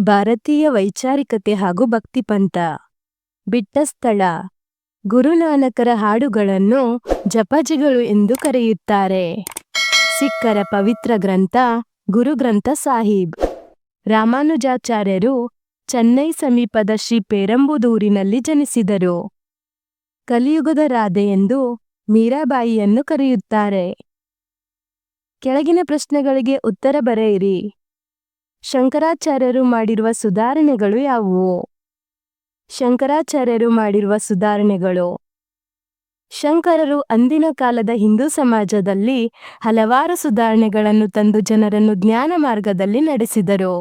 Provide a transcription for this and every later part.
ಭಾರತೀಯ ವೈಚಾರಿಕತೆ ಹಾಗೂ ಭಕ್ತಿಪಂಥ. ಬಿಟ್ಟ ಸ್ಥಳ ಗುರುನಾನಕರ ಹಾಡುಗಳನ್ನು ಜಪಜಿಗಳು ಎಂದು ಕರೆಯುತ್ತಾರೆ. ಸಿಖ್ಖರ ಪವಿತ್ರ ಗ್ರಂಥ, ಗುರುಗ್ರಂಥ ಸಾಹಿಬ್. ರಾಮಾನುಜಾಚಾರ್ಯರು ಚೆನ್ನೈ ಸಮೀಪದ ಶ್ರೀ ಪೇರಂಬುದೂರಿನಲ್ಲಿ ಜನಿಸಿದರು. ಕಲಿಯುಗದ ರಾಧೆ ಎಂದು ಮೀರಾಬಾಯಿಯನ್ನು ಕರೆಯುತ್ತಾರೆ. ಕೆಳಗಿನ ಪ್ರಶ್ನೆಗಳಿಗೆ ಉತ್ತರ ಬರೆಯಿರಿ. ಶಂಕರಾಚಾರ್ಯರು ಮಾಡಿರುವ ಸುಧಾರಣೆಗಳು ಯಾವುವು? ಶಂಕರಾಚಾರ್ಯರು ಮಾಡಿರುವ ಸುಧಾರಣೆಗಳು. ಶಂಕರರು ಅಂದಿನ ಕಾಲದ ಹಿಂದೂ ಸಮಾಜದಲ್ಲಿ ಹಲವಾರು ಸುಧಾರಣೆಗಳನ್ನು ತಂದು ಜನರನ್ನು ಜ್ಞಾನ ಮಾರ್ಗದಲ್ಲಿ ನಡೆಸಿದರು.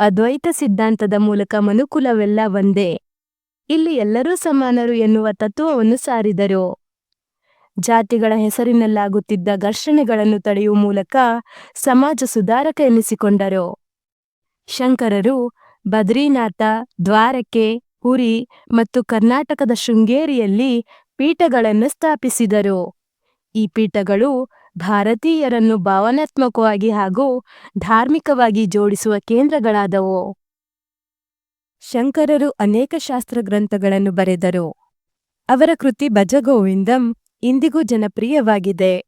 ಅದ್ವೈತ ಸಿದ್ಧಾಂತದ ಮೂಲಕ ಮನುಕುಲವೆಲ್ಲ ಒಂದೇ. ಇಲ್ಲಿ ಎಲ್ಲರೂ ಸಮಾನರು ಎನ್ನುವ ತತ್ವವನ್ನು ಸಾರಿದರು. ಜಾತಿಗಳ ಹೆಸರಿನಲ್ಲಾಗುತ್ತಿದ್ದ ಘರ್ಷಣೆಗಳನ್ನು ತಡೆಯುವ ಮೂಲಕ ಸಮಾಜ ಸುಧಾರಕ ಎನಿಸಿಕೊಂಡರು. ಶಂಕರರು ಬದ್ರಿನಾಥ, ದ್ವಾರಕೆ ಪುರಿ ಮತ್ತು ಕರ್ನಾಟಕದ ಶೃಂಗೇರಿಯಲ್ಲಿ ಪೀಠಗಳನ್ನು ಸ್ಥಾಪಿಸಿದರು. ಈ ಪೀಠಗಳು ಭಾರತೀಯರನ್ನು ಭಾವನಾತ್ಮಕವಾಗಿ ಹಾಗೂ ಧಾರ್ಮಿಕವಾಗಿ ಜೋಡಿಸುವ ಕೇಂದ್ರಗಳಾದವು. ಶಂಕರರು ಅನೇಕ ಶಾಸ್ತ್ರ ಗ್ರಂಥಗಳನ್ನು ಬರೆದರು. ಅವರ ಕೃತಿ ಭಜಗೋವಿಂದಂ ಇಂದಿಗೂ ಜನಪ್ರಿಯವಾಗಿದೆ.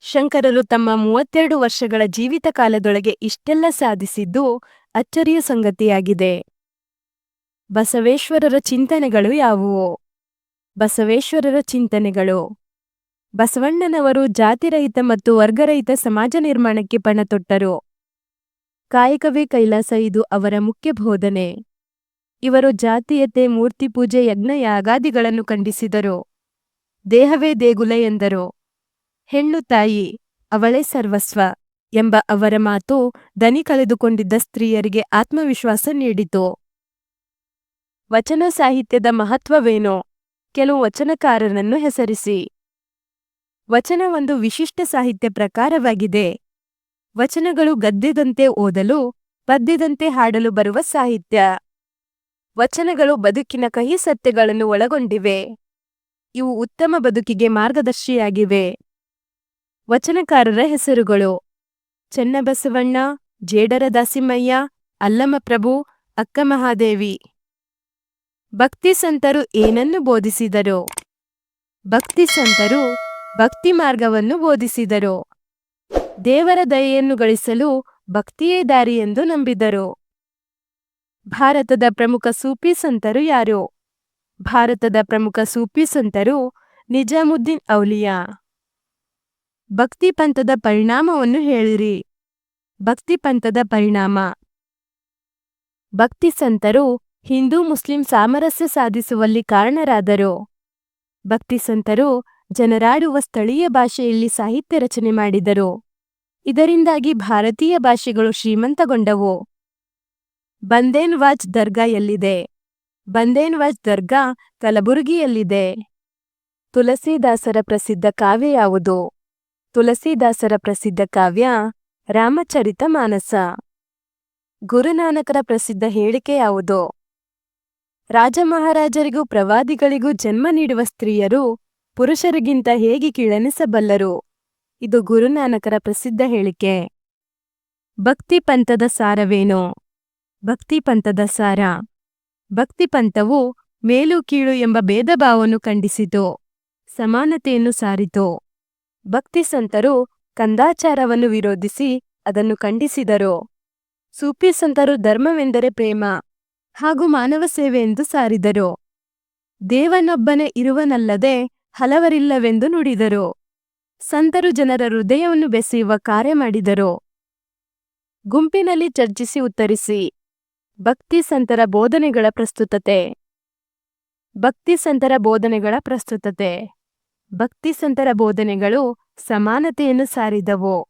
ಶಂಕರರು ತಮ್ಮ ಮೂವತ್ತೆರಡು ವರ್ಷಗಳ ಜೀವಿತ ಕಾಲದೊಳಗೆ ಇಷ್ಟೆಲ್ಲ ಸಾಧಿಸಿದ್ದು ಅಚ್ಚರಿಯ ಸಂಗತಿಯಾಗಿದೆ. ಬಸವೇಶ್ವರರ ಚಿಂತನೆಗಳು ಯಾವುವು? ಬಸವೇಶ್ವರರ ಚಿಂತನೆಗಳು. ಬಸವಣ್ಣನವರು ಜಾತಿರಹಿತ ಮತ್ತು ವರ್ಗರಹಿತ ಸಮಾಜ ನಿರ್ಮಾಣಕ್ಕೆ ಪಣತೊಟ್ಟರು ಕಾಯಕವೇ ಕೈಲಾಸ ಇದು ಅವರ ಮುಖ್ಯ ಬೋಧನೆ. ಇವರು ಜಾತೀಯತೆ, ಮೂರ್ತಿ ಪೂಜೆ, ಯಜ್ಞ, ಯಾಗಾದಿಗಳನ್ನು ಖಂಡಿಸಿದರು. ದೇಹವೇ ದೇಗುಲ ಎಂದರು. ಹೆಣ್ಣು ತಾಯಿ, ಅವಳೇ ಸರ್ವಸ್ವ ಎಂಬ ಅವರ ಮಾತು ದನಿ ಕಳೆದುಕೊಂಡಿದ್ದ ಸ್ತ್ರೀಯರಿಗೆ ಆತ್ಮವಿಶ್ವಾಸ ನೀಡಿತು. ವಚನ ಸಾಹಿತ್ಯದ ಮಹತ್ವವೇನೋ? ಕೆಲವು ವಚನಕಾರರನ್ನು ಹೆಸರಿಸಿ. ವಚನ ಒಂದು ವಿಶಿಷ್ಟ ಸಾಹಿತ್ಯ ಪ್ರಕಾರವಾಗಿದೆ. ವಚನಗಳು ಗದ್ಯದಂತೆ ಓದಲು, ಪದ್ಯದಂತೆ ಹಾಡಲು ಬರುವ ಸಾಹಿತ್ಯ. ವಚನಗಳು ಬದುಕಿನ ಕಹಿ ಸತ್ಯಗಳನ್ನು ಒಳಗೊಂಡಿವೆ. ಇವು ಉತ್ತಮ ಬದುಕಿಗೆ ಮಾರ್ಗದರ್ಶಿಯಾಗಿವೆ. ವಚನಕಾರರ ಹೆಸರುಗಳು, ಚೆನ್ನಬಸವಣ್ಣ ಜೇಡರ ದಾಸಿಮಯ್ಯ ಅಲ್ಲಮಪ್ರಭು, ಅಕ್ಕಮಹಾದೇವಿ. ಭಕ್ತಿ ಸಂತರು ಏನನ್ನು ಬೋಧಿಸಿದರು? ಭಕ್ತಿ ಸಂತರು ಭಕ್ತಿ ಮಾರ್ಗವನ್ನು ಬೋಧಿಸಿದರು. ದೇವರ ದಯೆಯನ್ನು ಗಳಿಸಲು ಭಕ್ತಿಯೇ ದಾರಿ ಎಂದು ನಂಬಿದರು. ಭಾರತದ ಪ್ರಮುಖ ಸೂಫಿ ಸಂತರು ಯಾರು? ಭಾರತದ ಪ್ರಮುಖ ಸೂಫಿ ಸಂತರು ನಿಜಾಮುದ್ದೀನ್ ಔಲಿಯಾ. ಭಕ್ತಿ ಪಂಥದ ಪರಿಣಾಮವನ್ನು ಹೇಳಿರಿ. ಭಕ್ತಿ ಪಂಥದ ಪರಿಣಾಮ. ಭಕ್ತಿ ಸಂತರು ಹಿಂದೂ ಮುಸ್ಲಿಂ ಸಾಮರಸ್ಯ ಸಾಧಿಸುವಲ್ಲಿ ಕಾರಣರಾದರು. ಭಕ್ತಿ ಸಂತರು ಜನರಾಡುವ ಸ್ಥಳೀಯ ಭಾಷೆಯಲ್ಲಿ ಸಾಹಿತ್ಯ ರಚನೆ ಮಾಡಿದರು. ಇದರಿಂದಾಗಿ ಭಾರತೀಯ ಭಾಷೆಗಳು ಶ್ರೀಮಂತಗೊಂಡವು. ಬಂದೇನ್ವಾಜ್ ದರ್ಗಾ ಎಲ್ಲಿದೆ ಬಂದೇನ್ ವಾಜ್ ದರ್ಗಾ ಕಲಬುರಗಿಯಲ್ಲಿದೆ ತುಳಸಿದಾಸರ ಪ್ರಸಿದ್ಧ ಕಾವ್ಯ ಯಾವುದು? ತುಳಸಿದಾಸರ ಪ್ರಸಿದ್ಧ ಕಾವ್ಯ ರಾಮಚರಿತ ಮಾನಸ. ಗುರುನಾನಕರ ಪ್ರಸಿದ್ಧ ಹೇಳಿಕೆ ಯಾವುದು? ರಾಜಮಹಾರಾಜರಿಗೂ ಪ್ರವಾದಿಗಳಿಗೂ ಜನ್ಮ ನೀಡುವ ಸ್ತ್ರೀಯರು ಪುರುಷರಿಗಿಂತ ಹೇಗೆ ಕೀಳೆನಿಸಬಲ್ಲರು? ಇದು ಗುರುನಾನಕರ ಪ್ರಸಿದ್ಧ ಹೇಳಿಕೆ. ಭಕ್ತಿ ಪಂಥದ ಸಾರವೇನು? ಭಕ್ತಿ ಪಂಥದ ಸಾರ. ಭಕ್ತಿ ಪಂಥವು ಮೇಲು ಕೀಳು ಎಂಬ ಭೇದಭಾವವನ್ನು ಖಂಡಿಸಿತು. ಸಮಾನತೆಯನ್ನು ಸಾರಿತು. ಭಕ್ತಿ ಸಂತರು ಕಂದಾಚಾರವನ್ನು ವಿರೋಧಿಸಿ ಅದನ್ನು ಖಂಡಿಸಿದರು. ಸೂಪಿ ಸಂತರು ಧರ್ಮವೆಂದರೆ ಪ್ರೇಮ ಹಾಗೂ ಮಾನವ ಸೇವೆ ಎಂದು ಸಾರಿದರು. ದೇವನೊಬ್ಬನೇ ಇರುವನಲ್ಲದೆ ಹಲವರಿಲ್ಲವೆಂದು ನುಡಿದರು. ಸಂತರು ಜನರ ಹೃದಯವನ್ನು ಬೆಸೆಯುವ ಕಾರ್ಯ ಮಾಡಿದರು. ಗುಂಪಿನಲ್ಲಿ ಚರ್ಚಿಸಿ ಉತ್ತರಿಸಿ. ಭಕ್ತಿ ಸಂತರ ಬೋಧನೆಗಳ ಪ್ರಸ್ತುತತೆ. ಭಕ್ತಿ ಸಂತರ ಬೋಧನೆಗಳ ಪ್ರಸ್ತುತತೆ. ಭಕ್ತಿ ಸಂತರ ಬೋಧನೆಗಳು ಸಮಾನತೆಯನ್ನು ಸಾರಿದವು.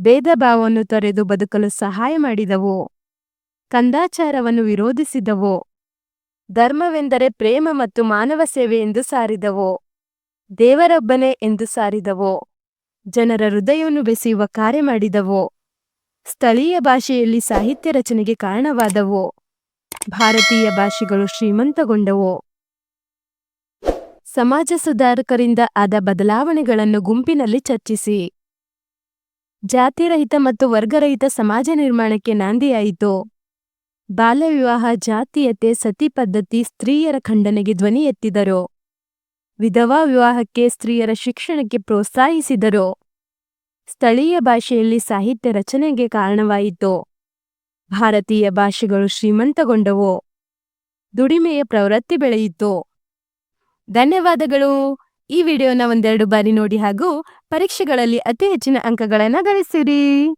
ಭೇದಭಾವವನ್ನು ತೊರೆದು ಬದುಕಲು ಸಹಾಯ ಮಾಡಿದವು. ಕಂದಾಚಾರವನ್ನು ವಿರೋಧಿಸಿದವು. ಧರ್ಮವೆಂದರೆ ಪ್ರೇಮ ಮತ್ತು ಮಾನವ ಸೇವೆ ಎಂದು ಸಾರಿದವು. ದೇವರೊಬ್ಬನೇ ಎಂದು ಸಾರಿದವು. ಜನರ ಹೃದಯವನ್ನು ಬೆಸೆಯುವ ಕಾರ್ಯ ಮಾಡಿದವು. ಸ್ಥಳೀಯ ಭಾಷೆಯಲ್ಲಿ ಸಾಹಿತ್ಯ ರಚನೆಗೆ ಕಾರಣವಾದವು. ಭಾರತೀಯ ಭಾಷೆಗಳು ಶ್ರೀಮಂತಗೊಂಡವು. ಸಮಾಜ ಸುಧಾರಕರಿಂದ ಆದ ಬದಲಾವಣೆಗಳನ್ನು ಗುಂಪಿನಲ್ಲಿ ಚರ್ಚಿಸಿ. ಜಾತಿರಹಿತ ಮತ್ತು ವರ್ಗರಹಿತ ಸಮಾಜ ನಿರ್ಮಾಣಕ್ಕೆ ನಾಂದಿಯಾಯಿತು. ಬಾಲ್ಯವಿವಾಹ, ಜಾತೀಯತೆ, ಸತಿ ಪದ್ಧತಿ, ಸ್ತ್ರೀಯರ ಖಂಡನೆಗೆ ಧ್ವನಿ ಎತ್ತಿದರು. ವಿಧವಾ ವಿವಾಹಕ್ಕೆ ಸ್ತ್ರೀಯರ ಶಿಕ್ಷಣಕ್ಕೆ ಪ್ರೋತ್ಸಾಹಿಸಿದರು. ಸ್ಥಳೀಯ ಭಾಷೆಯಲ್ಲಿ ಸಾಹಿತ್ಯ ರಚನೆಗೆ ಕಾರಣವಾಯಿತು. ಭಾರತೀಯ ಭಾಷೆಗಳು ಶ್ರೀಮಂತಗೊಂಡವು. ದುಡಿಮೆಯ ಪ್ರವೃತ್ತಿ ಬೆಳೆಯಿತು. ಧನ್ಯವಾದಗಳು. ಈ ವಿಡಿಯೋನ ಒಂದೆರಡು ಬಾರಿ ನೋಡಿ ಹಾಗೂ ಪರೀಕ್ಷೆಗಳಲ್ಲಿ ಅತಿ ಹೆಚ್ಚಿನ ಅಂಕಗಳನ್ನು ಗಳಿಸಿರಿ.